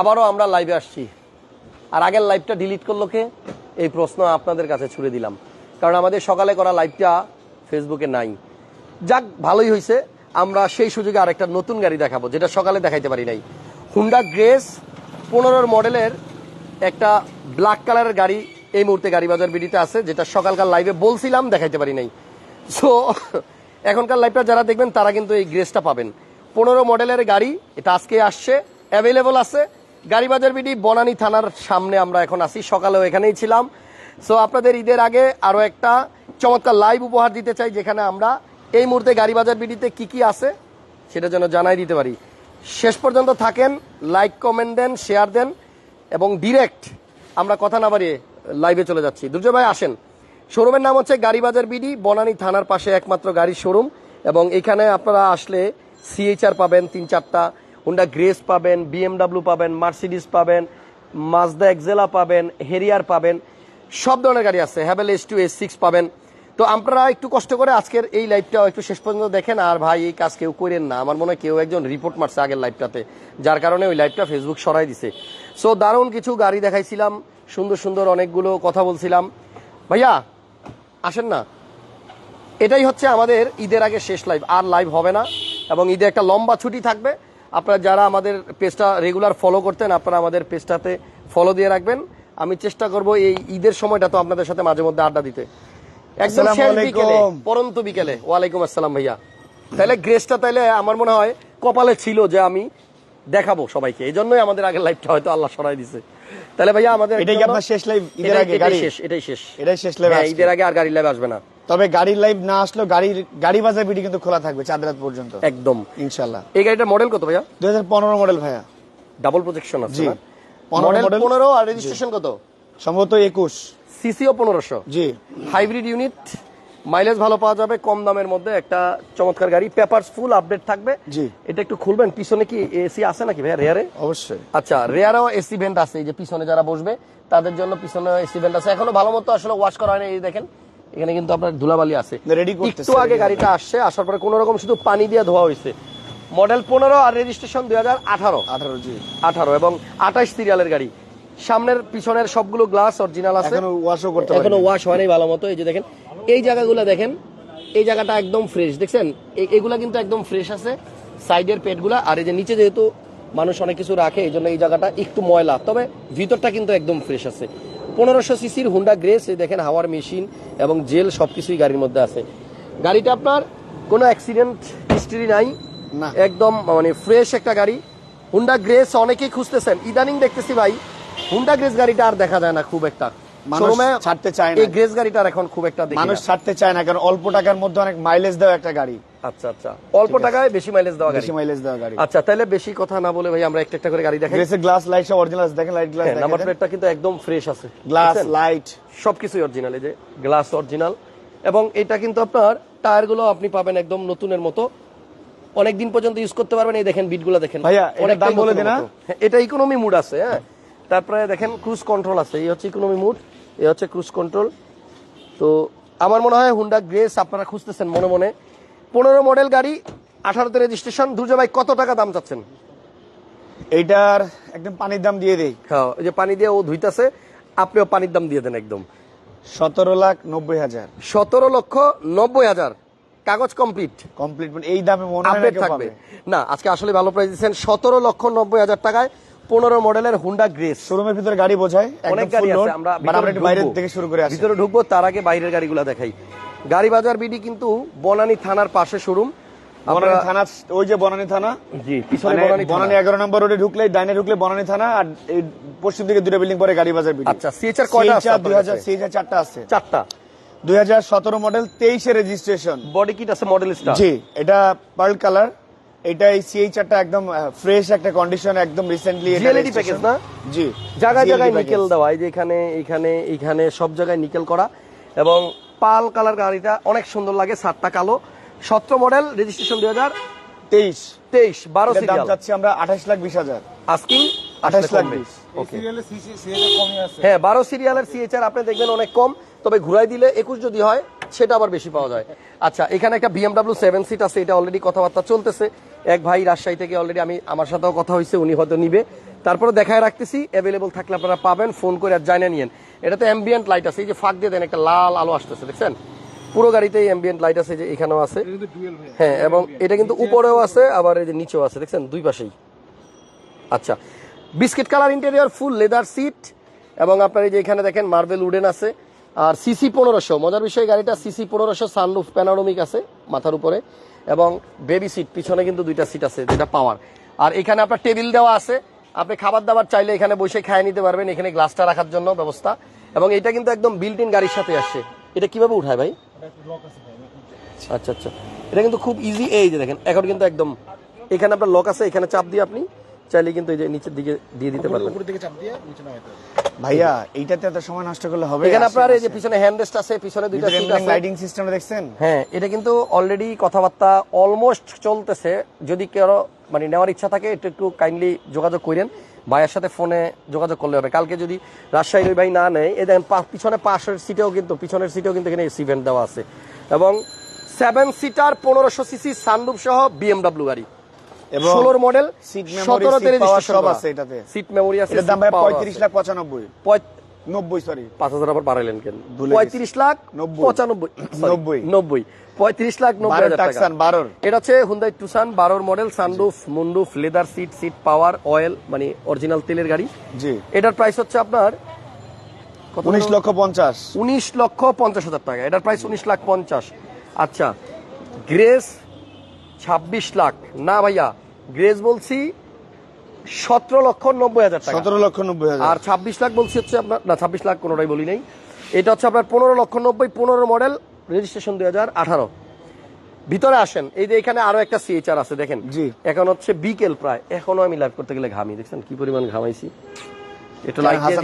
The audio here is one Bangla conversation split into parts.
আবারও আমরা লাইভে আসছি। আর আগের লাইভটা ডিলিট করল কে? এই প্রশ্ন আপনাদের কাছে ছুড়ে দিলাম। কারণ আমাদের সকালে করা লাইভটা ফেসবুকে নাই। যাক, ভালোই হয়েছে আমরা সেই সুযোগে আরেকটা নতুন গাড়ি দেখাবো, যেটা সকালে দেখাইতে পারি নাই। হুন্ডা গ্রেস পনেরোর মডেলের একটা ব্ল্যাক কালারের গাড়ি এই মুহূর্তে গাড়ি বাজার বিডিতে আছে, যেটা সকালকার লাইভে বলছিলাম, দেখাইতে পারি নাই। সো এখনকার লাইভটা যারা দেখবেন, তারা কিন্তু এই গ্রেসটা পাবেন। পনেরো মডেলের গাড়ি, এটা আজকে আসছে অ্যাভেলেবল আছে। গাড়ি বাজার বিডি, বনানী থানার সামনে আমরা এখন আছি। সকালেও এখানেই ছিলাম। সো আপনাদের ঈদের আগে আরও একটা চমৎকার লাইভ উপহার দিতে চাই, যেখানে আমরা এই মুহূর্তে গাড়ি বাজার বিডিতে কি কি আছে সেটা যেন জানাই দিতে পারি। শেষ পর্যন্ত থাকেন লাইক কমেন্ট দেন শেয়ার দেন, এবং ডিরেক্ট আমরা কথা না বাড়িয়ে লাইভে চলে যাচ্ছি। দুর্জয় ভাই, আসেন। শোরুমের নাম হচ্ছে গাড়িবাজার বিডি, বনানী থানার পাশে একমাত্র গাড়ির শোরুম, এবং এখানে আপনারা আসলে সিএইচআর পাবেন তিন চারটা হুন্ডা গ্রেস পাবেন বিএমডাব্লিউ পাবেন মার্সিডিস পাবেন মাজদা এক্সেলা পাবেন হেরিয়ার পাবেন, সব ধরনের গাড়ি আছে। Haval S two S six পাবেন। তো আপনারা একটু কষ্ট করে আজকের এই লাইভটাও একটু শেষ পর্যন্ত দেখেন। আর ভাই, এই কাজ কেউ করেন না। আমার মনে হয় কেউ একজন রিপোর্ট মারছে আগের লাইভটাতে যার কারণে ওই লাইভটা ফেসবুক সরাই দিছে। সো দারুণ কিছু গাড়ি দেখাইছিলাম। সুন্দর সুন্দর অনেকগুলো কথা বলছিলাম। ভাইয়া, আসেন না। এটাই হচ্ছে আমাদের ঈদের আগে শেষ লাইভ আর লাইভ হবে না। এবং ঈদে একটা লম্বা ছুটি থাকবে। আপনারা যারা আমাদের পেজটা রেগুলার ফলো করতেন আপনারা আমাদের পেজটাতে ফলো দিয়ে রাখবেন। আমি চেষ্টা করব এই ঈদের সময়টা তো আপনাদের সাথে মাঝে মধ্যে আড্ডা দিতে। একদম শেষ বিকেলে পরন্ত বিকেলে। ওয়ালাইকুম আসসালাম ভাইয়া। তাহলে গ্রেসটা তাহলে আমার মনে হয় কপালে ছিল যে আমি দেখাবো সবাইকে। এই জন্যই আমাদের আগের লাইভটা হয়তো আল্লাহ সরাই দিছে। তাহলে ভাইয়া আমাদের এটাই আপনার শেষ live? ঈদের আগে গাড়ি? শেষ এটাই শেষ। এটাই শেষ live হ্যাঁ, ঈদের আগে আর গাড়ি লাইভ আসবে না। তবে গাড়ির লাইভ না আসলেও গাড়ির গাড়ি বাজার ভিডিও কিন্তু খোলা থাকবে চাঁদ রাত পর্যন্ত। একদম। ইনশাল্লাহ। এই গাড়িটার মডেল কত ভাইয়া? দুই হাজার পনেরো মডেল ভাইয়া। ডাবল প্রজেকশন আছে জি। মডেল পনেরো আর রেজিস্ট্রেশন কত? সম্ভবত একুশ। সিসিও পনেরোশো। জি। হাইব্রিড ইউনিট মাইলেজ ভালো পাওয়া যাবে কম দামের মধ্যে একটা চমৎকার গাড়ি। পেপারস ফুল আপডেট থাকবে। জি। এটা একটু খুলবেন পিছনে কি এসি আছে নাকি ভাইয়া রেয়ারে অবশ্যই। আচ্ছা রেয়ারও এসি ভেন্ট আছে এই যে পিছনে যারা বসবে তাদের জন্য পিছনে এসি ভেন্ট আছে। এখনও ভালো মতো আসলে ওয়াশ করা হয়নি এই দেখেন। এখানে কিন্তু আপনার ধুলাবালি আছে। একটু আগে গাড়িটা আসছে আসার পরে কোনো রকম শুধু পানি দিয়ে ধোয়া হয়েছে। মডেল পনেরো আর রেজিস্ট্রেশন দুই হাজার আঠারো। আঠারো জি। আঠারো এবং আঠাশ সিরিয়ালের গাড়ি। সামনের পিছনের সবগুলো গ্লাস অরিজিনাল আছে। ওয়াশও করতে এখনও ওয়াশ হয়নি ভালো মতো। এই যে দেখেন এই জায়গাগুলো দেখেন এই জায়গাটা একদম ফ্রেশ দেখছেন? এগুলা কিন্তু একদম ফ্রেশ আছে। সাইডের পেটগুলা আর এই যে নিচে যেহেতু মানুষ অনেক কিছু রাখে এই জন্য এই জায়গাটা একটু ময়লা। তবে ভিতরটা কিন্তু একদম ফ্রেশ আছে। পনেরোশো সিসির হুন্ডা গ্রেস এই দেখেন হাওয়ার মেশিন এবং জেল সব কিছুই গাড়ির মধ্যে আছে। গাড়িটা আপনার কোনো অ্যাক্সিডেন্ট হিস্ট্রি নাই। না। একদম মানে ফ্রেশ একটা গাড়ি। হুন্ডা গ্রেস অনেকেই খুঁজতেছেন। ইদানিং দেখতেছি ভাই হুন্ডা গ্রেস গাড়িটা আর দেখা যায় না খুব একটা। ছাড়তে চায় না। এই গ্রেস গাড়িটার এখন খুব একটা মানুষ ছাড়তে চায় না কারণ অল্প টাকার মধ্যে অনেক মাইলেজ দেওয়া একটা গাড়ি। আচ্ছা আচ্ছা। অল্প টাকায় বেশি মাইলেজ দেওয়া বেশি মাইলেজ দেওয়া গাড়ি। আচ্ছা তাহলে বেশি কথা না বলে ভাই আমরা একটা একটা করে গাড়ি দেখাই। গ্রেসের গ্লাস লাইট সব অরিজিনাল দেখেন লাইট গ্লাস নাম্বার প্লেটটা কিন্তু একদম ফ্রেশ আছে। গ্লাস লাইট সবকিছুই অরিজিনাল এই যে গ্লাস অরিজিনাল এবং এটা কিন্তু আপনার টায়ারগুলো আপনি পাবেন একদম নতুনের মতো। অনেক দিন পর্যন্ত ইউজ করতে পারবেন। এই দেখেন বিটগুলো দেখেন। ভাইয়া, অনেকটাই দাম বলে নতুনের দে না? মতো। হ্যাঁ, এটা ইকোনমি মুড আছে হ্যাঁ। তারপরে দেখেন ক্রুজ কন্ট্রোল আছে। এই হচ্ছে ইকোনমি মুড এই হচ্ছে ক্রুজ কন্ট্রোল তো আমার মনে হয় হুন্ডা গ্রেস আপনারা খুঁজতেছেন মনে মনে। পনেরো মডেল গাড়ি আঠারোতে রেজিস্ট্রেশন দুর্জয় ভাই কত টাকা দাম চাচ্ছেন? এইটার একদম পানির দাম দিয়ে দেই। হ্যাঁ ওই যে পানি দিয়ে ও ধুইতাছে আপনিও পানির দাম দিয়ে দেন একদম। সতেরো লাখ নব্বই হাজার। সতেরো লক্ষ নব্বই হাজার। কাগজ কমপ্লিট কমপ্লিট মানে এই দামে মনে আপডেট থাকবে। না আজকে আসলে ভালো প্রাইস দিচ্ছেন। সতেরো লক্ষ নব্বই হাজার টাকায় পনেরো মডেলের হুন্ডা গ্রেস শোরুমের ভিতরে গাড়ি বোঝায় অনেক গাড়ি আছে আমরা বাইরের থেকে শুরু করে ভিতরে ঢুকবো তার আগে বাইরের গাড়িগুলো দেখাই। গাড়ি বাজার বিডি কিন্তু বনানী থানার পাশে শোরুম বনানী থানা ওই যে বনানী থানা। জি পিছনে মানে বনানী বনানী নম্বর রোডে ঢুকলে ডাইনে ঢুকলে বনানী থানা আর পশ্চিম দিকে দুটো বিল্ডিং পরে গাড়ি বাজার বিডি। আচ্ছা, কয়টা আছে চারটা আছে। চারটা। দুই হাজার সতেরো মডেল তেইশে রেজিস্ট্রেশন বডি কিট আছে মডেল স্টার জি এটা পার্ল কালার এটা এই সিএইচআরটা একদম ফ্রেশ একটা কন্ডিশন একদম রিসেন্টলি GLED package না? জি। জায়গায় জায়গায় নিকেল দেওয়া এই যে এখানে এখানে এখানে সব জায়গায় নিকেল করা। এবং পাল কালার গাড়িটা অনেক সুন্দর লাগে সাতটা কালো। সতেরো মডেল রেজিস্ট্রেশন দুই হাজার তেইশ। তেইশ বারো দাম চাচ্ছি আমরা আঠাশ লাখ বিশ হাজার। আস্কিং? 28 লাখ বিশ। ওকে হ্যাঁ বারো সিরিয়ালের সিএচআর আপনি দেখবেন অনেক কম তবে ঘুরাই দিলে একুশ যদি হয় সেটা আবার বেশি পাওয়া যায়। আচ্ছা এখানে একটা বিএমডাব্লিউ সেভেন সিট আছে এটা অলরেডি কথাবার্তা চলতেছে। এক ভাই রাজশাহী থেকে অলরেডি আমি আমার সাথেও কথা হয়েছে উনি হয়তো নিবে। তারপরে দেখায় রাখতেছি অ্যাভেলেবল থাকলে আপনারা পাবেন ফোন করে আর জানিয়ে নিয়েন। এটাতে অ্যাম্বিয়েন্ট লাইট আছে এই যে ফাঁক দিয়ে দেন একটা লাল আলো আসতেছে দেখছেন? পুরো গাড়িতেই অ্যাম্বিয়েন্ট লাইট আছে যে এখানেও আছে। হ্যাঁ এবং এটা কিন্তু উপরেও আছে আবার এই যে নিচেও আছে দেখছেন? দুই পাশেই। আচ্ছা biscuit colour interior full leather seat এবং আপনার এই যে এখানে দেখেন মার্বেল উডেন আছে। আর সিসি পনেরোশো মজার বিষয় গাড়িটা সিসি পনেরোশো সানরুফ প্যানারোমিক আছে মাথার উপরে। এবং বেবি সিট পিছনে কিন্তু দুইটা সিট আছে যেটা পাওয়ার আর এখানে আপনার টেবিল দেওয়া আছে। আপনি খাবার দাবার চাইলে এখানে বসে খায় নিতে পারবেন এখানে গ্লাসটা রাখার জন্য ব্যবস্থা। এবং এটা কিন্তু একদম বিল্ট ইন গাড়ির সাথে আসছে। এটা কীভাবে উঠায় ভাই? আচ্ছা আচ্ছা। এটা কিন্তু খুব ইজি এই যে দেখেন এখন কিন্তু একদম এখানে আপনার লক আছে এখানে চাপ দিয়ে আপনি চাইলে কিন্তু এই যে নিচের দিকে দিয়ে দিতে পারবেন। ভাইয়া এইটাতে এত সময় নষ্ট করলে হবে এখানে আপনার এই যে পিছনে হ্যান্ড রেস্ট আছে পিছনে দুইটা সিট আছে। লাইটিং সিস্টেম দেখছেন? হ্যাঁ এটা কিন্তু অলরেডি কথাবার্তা অলমোস্ট চলতেছে। যদি কারও মানে নেওয়ার ইচ্ছা থাকে একটু একটু কাইন্ডলি যোগাযোগ করেন। ভাইয়ের সাথে ফোনে যোগাযোগ করলে হবে। কালকে যদি রাজশাহীর ওই ভাই না নেয় এ দেখেন পিছনে পাশের সিটেও কিন্তু পিছনের সিটেও কিন্তু এখানে এসি ভেন্ট দেওয়া আছে। এবং সেভেন সিটার পনেরোশো সিসি সানরুফ সহ বিএমডাব্লিউ গাড়ি। এবং ষোলোর মডেল সতেরোতে সব আছে এটাতে। সিট মেমোরি আছে দাম ভাই পঁয়ত্রিশ লাখ পঁচানব্বই। নব্বই সরি পাঁচ হাজার আবার বাড়াইলেন কেন? পঁয়ত্রিশ লাখ পঁচানব্বই নব্বই। নব্বই। পঁয়ত্রিশ লাখ নব্বই টাকা। বারোর। এটা হচ্ছে হুন্দাই টুসান বারোর model sunroof moonroof leather seat seat power oil মানে অরিজিনাল তেলের গাড়ি। জি। এটার প্রাইস হচ্ছে আপনার উনিশ লক্ষ পঞ্চাশ। উনিশ লক্ষ পঞ্চাশ হাজার টাকা। এটার প্রাইস উনিশ লাখ পঞ্চাশ। আচ্ছা গ্রেস ছাব্বিশ লাখ। না ভাইয়া গ্রেস বলছি সতেরো লক্ষ নব্বই হাজার টাকা। সতেরো লক্ষ নব্বই হাজার। আর ছাব্বিশ লাখ বলছি হচ্ছে আপনার না ছাব্বিশ লাখ কোনোটাই বলি নাই। এটা হচ্ছে আপনার পনেরো লক্ষ নব্বই পনেরো মডেল রেজিস্ট্রেশন দুই হাজার আঠারো। ভিতরে আসেন এই যে এখানে আরও একটা সিএচআর আছে দেখেন। জি। এখন হচ্ছে বিকেল প্রায়। এখনও আমি লাইভ করতে গেলে ঘামি দেখছেন? কি পরিমাণ ঘামাইছি। একটু লাইক দিয়ে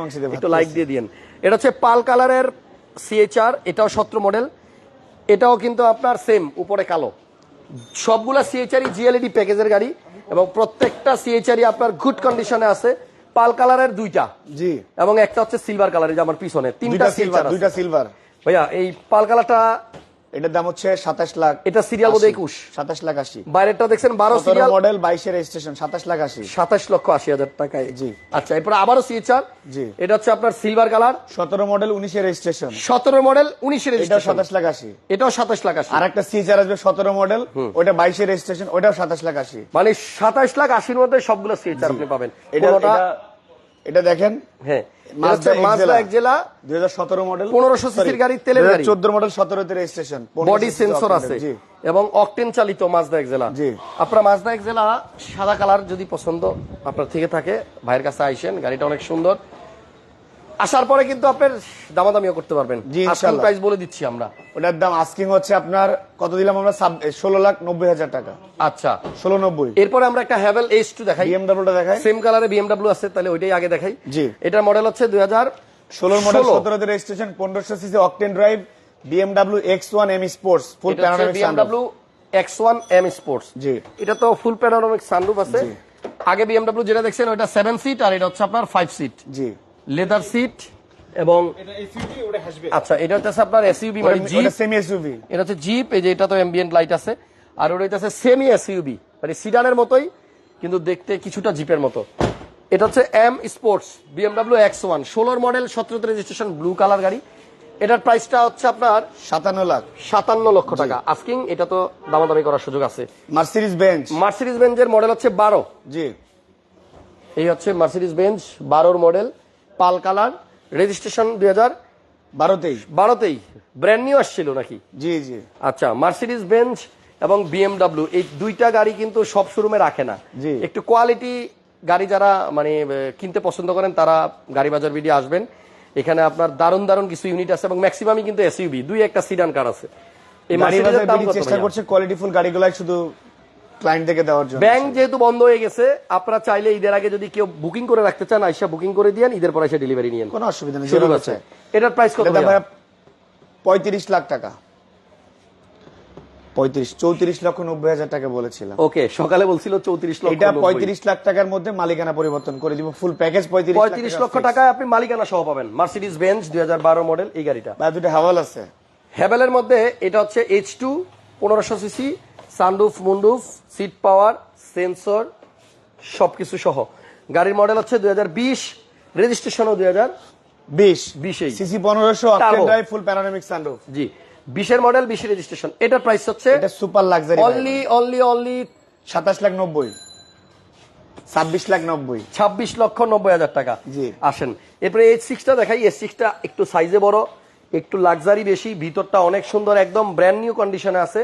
মাংস দিয়ে একটু লাইক দিয়ে দিয়েন। এটা হচ্ছে পাল কালারের সিএচআর এটাও সতেরো মডেল। এটাও কিন্তু আপনার সেম উপরে কালো। সবগুলা সিএচআরই জিএলইডি প্যাকেজের গাড়ি এবং প্রত্যেকটা সিএচআরই আপনার গুড কন্ডিশনে আছে। পাল কালারের দুইটা। জি। এবং একটা হচ্ছে সিলভার কালারের যে আমার পিছনে। তিনটা সিলভার দুইটা সিলভার ভাইয়া এই পাল কালারটা এটার দাম হচ্ছে সাতাশ লাখ এটা সিরিয়াল বোধ একুশ। সাতাশ লাখ আশি। বাইরেরটা দেখছেন বারো সিরিয়াল মডেল বাইশের রেজিস্ট্রেশন সাতাশ লাখ আশি। সাতাশ লক্ষ আশি হাজার টাকায়। জি। আচ্ছা এরপর আবারও সিএচআর জি। এটা হচ্ছে আপনার সিলভার কালার সতেরো মডেল উনিশের রেজিস্ট্রেশন সতেরো মডেল উনিশের এটা সাতাশ লাখ আশি। এটাও সাতাশ লাখ আশি। আর একটা সিজার আসবে সতেরো মডেল ওটা বাইশের রেজিস্ট্রেশন ওটাও সাতাশ লাখ আশি। মানে সাতাশ লাখ আশির মধ্যে সবগুলো সিএচআর আপনি পাবেন। এটা এটা- দেখেন। হ্যাঁ। মাজদা এক জেলা। মডেল 1500 সিসির গাড়ি, তেলের গাড়ি। চোদ্দ মডেল সতেরোতে রেজিস্ট্রেশন বডি সেন্সর আছে। জি। এবং অকটেন চালিত মাজদা এক জেলা। জি। আপনার মাজদা এক জেলা সাদা কালার যদি পছন্দ আপনার থেকে থাকে ভাইয়ের কাছে আইসেন গাড়িটা অনেক সুন্দর। আসার পরে কিন্তু আপনার দামাদামিও করতে পারবেন। ইনশাল্লাহ। প্রাইস বলে দিচ্ছি আমরা। ওটার দাম আস্কিং হচ্ছে আপনার কত দিলাম আমরা? ষোলো লাখ নব্বই হাজার টাকা। আচ্ছা। ষোলো নব্বই। এরপরে আমরা একটা হ্যাভেল এইচ টু দেখাই। বিএমডাব্লিউটা দেখায় সেম কালারে বিএমডাব্লিউ আছে তাহলে ওইটাই আগে দেখাই। জি। এটার মডেল হচ্ছে দুই হাজার ষোলোর মডেল সতেরোতে রেজিস্ট্রেশন পনেরোশো CC octane drive BMW X one M sports full panoramic BMW X one M sports জি। এটা তো ফুল প্যানোরামিক সানরুফ আছে। আগে বিএমডাব্লিউ যেটা দেখছেন ওটা সেভেন সিট আর এটা হচ্ছে আপনার ফাইভ সিট জি। লেদার সিট এবং আচ্ছা এটা হচ্ছে আপনার এসইউবি মানে জিপ সেমি এসইউভি এটা হচ্ছে জিপ এই যে এটা তো অ্যাম্বিয়েন্ট লাইট আছে। আর ওটা হচ্ছে সেমি এসইউবি মানে সিডানের মতোই কিন্তু দেখতে কিছুটা জিপের মতো। এটা হচ্ছে M sports BMW X one ষোলোর মডেল সতেরোতে রেজিস্ট্রেশন ব্লু কালার গাড়ি। এটার প্রাইসটা হচ্ছে আপনার সাতান্ন লাখ। সাতান্ন লক্ষ টাকা। আস্কিং এটা তো দামাদামি করার সুযোগ আছে। মার্সিডিজ বেঞ্চ মার্সিডিজ বেঞ্জের মডেল হচ্ছে বারো। জি। এই হচ্ছে মার্সিডিজ বেঞ্জ বারোর মডেল পাল কালার রেজিস্ট্রেশন দুই হাজার বারোতেই বারোতেই ব্র্যান্ড নিউ আসছিল নাকি? জি জি। আচ্ছা মার্সিডিজ বেঞ্জ এবং বিএমডাব্লিউ এই দুইটা গাড়ি কিন্তু সব শোরুমে রাখে না। একটু কোয়ালিটি গাড়ি যারা মানে কিনতে পছন্দ করেন তারা গাড়ি বাজার ভিডিও আসবেন। এখানে আপনার দারুণ দারুণ কিছু ইউনিট আছে এবং ম্যাক্সিমামই কিন্তু এসইউবি দুই একটা সিডান কার আছে। এই চেষ্টা করছে কোয়ালিটিফুল গাড়িগুলাই শুধু ক্লায়েন্ট থেকে দেওয়ার জন্য ব্যাংক যেহেতু বন্ধ হয়ে গেছে আপনারা চাইলে ঈদের আগে যদি কেউ বুকিং করে রাখতে চান আইসা বুকিং করে দিয়েন ঈদের পর এসে ডেলিভারি নিয়েন কোনো অসুবিধা নেই আছে। এটার প্রাইস কত পঁয়ত্রিশ লাখ টাকা। পঁয়ত্রিশ চৌত্রিশ লক্ষ নব্বই হাজার টাকা বলেছিলাম। ওকে সকালে বলছিল চৌত্রিশ লক্ষ এটা পঁয়ত্রিশ লাখ টাকার মধ্যে মালিকানা পরিবর্তন করে দিব ফুল প্যাকেজ পঁয়ত্রিশ লক্ষ টাকায় আপনি মালিকানা সহ পাবেন মার্সিডিজ বেঞ্চ দুই হাজার বারো মডেল এই গাড়িটা। দুটো হাওয়াল আছে। হ্যাভেলের মধ্যে এটা হচ্ছে এইচ টু পনেরোশো CC sunroof moonroof seat power sensor সবকিছু সহ। গাড়ির মডেল হচ্ছে দুই হাজার বিশ রেজিস্ট্রেশনও দুই হাজার বিশ। সিসি পনেরোশো octane Turbo। Full panoramic sunroof জি বিশের মডেল বিশ রেজিস্ট্রেশন। এটার প্রাইস হচ্ছে এটা super luxury only only only সাতাশ লাখ নব্বই। ছাব্বিশ লাখ নব্বই। ছাব্বিশ লক্ষ নব্বই হাজার টাকা। জি। আসেন। এরপরে সিক্সটা দেখাই। সিক্সটা একটু সাইজে বড় একটু লাক্সারি বেশি ভিতরটা অনেক সুন্দর একদম ব্র্যান্ড নিউ কন্ডিশনে আছে।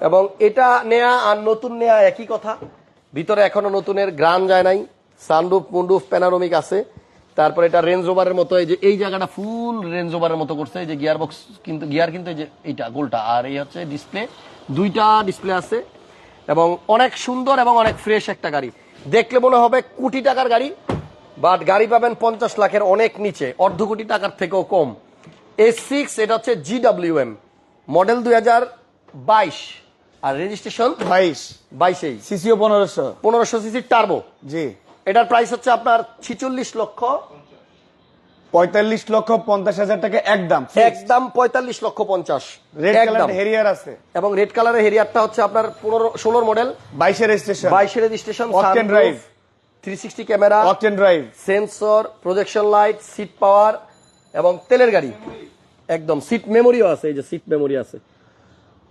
এবং এটা নেয়া আর নতুন নেয়া একই কথা। ভিতরে এখনও নতুনের গ্রান যায় নাই। সানরুফ মুন্ডুফ প্যানারোমিক আছে। তারপরে এটা রেঞ্জ ওভারের মতো, এই যে এই জায়গাটা ফুল রেঞ্জ ওভারের মতো করছে। এই যে গিয়ার বক্স কিন্তু গিয়ার কিন্তু এই যে এইটা, গোলটা। আর এই হচ্ছে ডিসপ্লে দুইটা ডিসপ্লে আছে। এবং অনেক সুন্দর এবং অনেক ফ্রেশ একটা গাড়ি। দেখলে মনে হবে কোটি টাকার গাড়ি বাট গাড়ি পাবেন পঞ্চাশ লাখের অনেক নিচে। অর্ধ কোটি টাকার থেকেও কম। এস সিক্স এটা হচ্ছে জিডাব্লিউ এম মডেল দুই হাজার বাইশ। আর রেজিস্ট্রেশন বাইশ। বাইশেই। সিসিও পনেরোশো। পনেরোশো সিসি টার্বো জি। এটার প্রাইস হচ্ছে আপনার ছিচল্লিশ লক্ষ পঁয়তাল্লিশ লক্ষ পঞ্চাশ হাজার টাকা একদম। একদম পঁয়তাল্লিশ লক্ষ পঞ্চাশ। রেড কালার হেরিয়ার আছে। এবং রেড কালারের হেরিয়ারটা হচ্ছে আপনার পনেরো ষোলোর মডেল বাইশের রেজিস্ট্রেশন বাইশে registration drive। Three sixty camera octane drive sensor projection light seat power এবং তেলের গাড়ি। একদম সিট মেমোরিও আছে এই যে সিট মেমোরি আছে।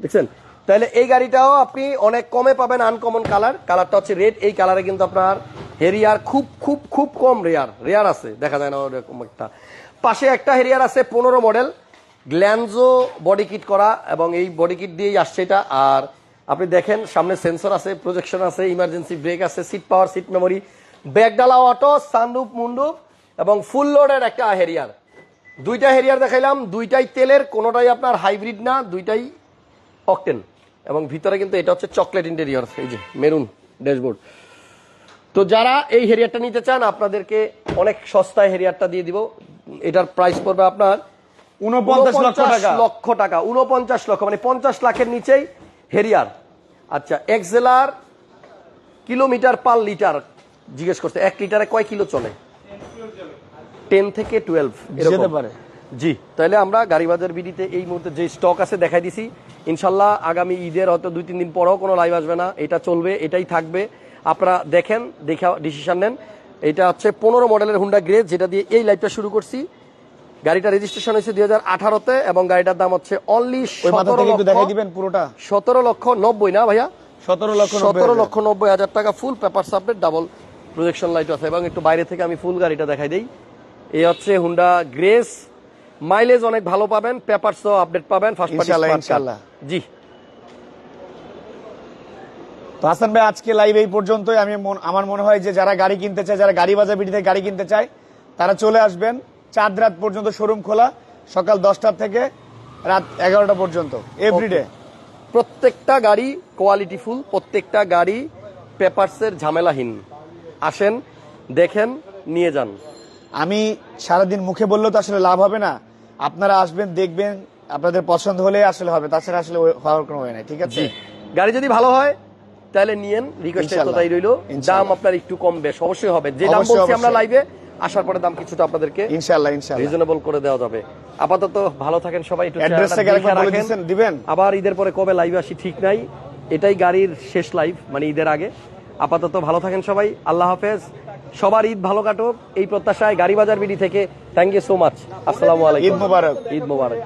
দেখছেন? তাহলে এই গাড়িটাও আপনি অনেক কমে পাবেন আনকমন কালার কালারটা হচ্ছে রেড এই কালারে কিন্তু আপনার হেরিয়ার খুব খুব খুব কম রেয়ার রেয়ার আছে, দেখা যায় না ওরকম একটা। পাশে একটা হেরিয়ার আছে, পনেরো মডেল গ্ল্যানজো বডি কিট করা এবং এই বডি কিট দিয়েই আসছে এটা। আর আপনি দেখেন, সামনে সেন্সর আছে প্রজেকশন আছে ইমার্জেন্সি ব্রেক আছে সিট পাওয়ার সিট মেমোরি ব্যাগডালা অটো সানরুফ মুন্ডুপ এবং ফুল লোডের একটা হেরিয়ার দুইটা হেরিয়ার দেখাইলাম, দুইটাই তেলের, কোনোটাই আপনার হাইব্রিড না, দুইটাই অকটেন এবং ভিতরে কিন্তু এটা হচ্ছে চকলেট ইন্টেরিয়র এই যে মেরুন ড্যাশবোর্ড। তো যারা এই হেরিয়ারটা নিতে চান আপনাদেরকে অনেক সস্তায় হেরিয়ারটা দিয়ে দিব। এটার প্রাইস পড়বে আপনার উনপঞ্চাশ লক্ষ টাকা। লক্ষ টাকা উনপঞ্চাশ লক্ষ মানে পঞ্চাশ লাখের নিচেই হেরিয়ার। আচ্ছা এক্সেলার কিলোমিটার পার লিটার জিজ্ঞেস করছে এক লিটারে কয় কিলো চলে? টেন থেকে টুয়েলভ যেতে পারে। জি তাহলে আমরা গাড়িবাজার বিডিতে এই মুহূর্তে যে স্টক আছে দেখাই দিছি। ইনশাল্লাহ আগামী ঈদের হয়তো দুই তিন দিন পরেও কোনো লাইভ আসবে না। এটা চলবে এটাই থাকবে। আপনারা দেখেন দেখা ডিসিশন নেন। এটা হচ্ছে পনেরো মডেলের হুন্ডা গ্রেজ যেটা দিয়ে এই লাইভটা শুরু করছি। গাড়িটা রেজিস্ট্রেশন হয়েছে দুই হাজার আঠারোতে এবং গাড়িটার দাম হচ্ছে অনলি সতেরো লক্ষ পুরোটা। সতেরো লক্ষ নব্বই না ভাইয়া? সতেরো লক্ষ সতেরো লক্ষ নব্বই হাজার টাকা full paper submit double projection light আছে। এবং একটু বাইরে থেকে আমি ফুল গাড়িটা দেখাই দিই। এই হচ্ছে হুন্ডা গ্রেস মাইলেজ অনেক ভালো পাবেন পেপার সহ আপডেট পাবেন ফার্স্ট পার্টি ইনশাল্লাহ। জি। তো হাসান ভাই আজকে লাইভ এই পর্যন্তই। আমি আমার মনে হয় যে যারা গাড়ি কিনতে চায় যারা গাড়ি বাজার থেকে গাড়ি কিনতে চায় তারা চলে আসবেন চাঁদ রাত পর্যন্ত শোরুম খোলা সকাল দশটা থেকে রাত এগারোটা পর্যন্ত এভরিডে প্রত্যেকটা গাড়ি কোয়ালিটি ফুল প্রত্যেকটা গাড়ি পেপারসের ঝামেলাহীন। আসেন দেখেন নিয়ে যান। আমি সারাদিন মুখে বললেও তো আসলে লাভ হবে না। আপনারা আসবেন দেখবেন আপনাদের পছন্দ হলে আসলে হবে তাছাড়া আসলে হওয়ার কোনো হয় না ঠিক আছে? গাড়ি যদি ভালো হয় তাহলে নিয়েন রিকোয়েস্ট। তাই রইল। দাম আপনার একটু কম বেশ অবশ্যই হবে। যে দাম বলছি আমরা লাইভে আসার পরে দাম কিছুটা আপনাদেরকে ইনশাল্লাহ ইনশাল্লাহ। রিজনেবল করে দেওয়া যাবে। আপাতত ভালো থাকেন সবাই একটু। দিবেন আবার ঈদের পরে কবে লাইভ আসি ঠিক নাই এটাই গাড়ির শেষ লাইভ মানে ঈদের আগে। আপাতত ভালো থাকেন সবাই আল্লাহ হাফেজ। সবার ঈদ ভালো কাটুক। এই প্রত্যাশায় গাড়ি বাজার বিডি থেকে থ্যাংক ইউ সো মাচ আসসালাম আলাইকুম। ঈদ মোবারক। ঈদ মোবারক।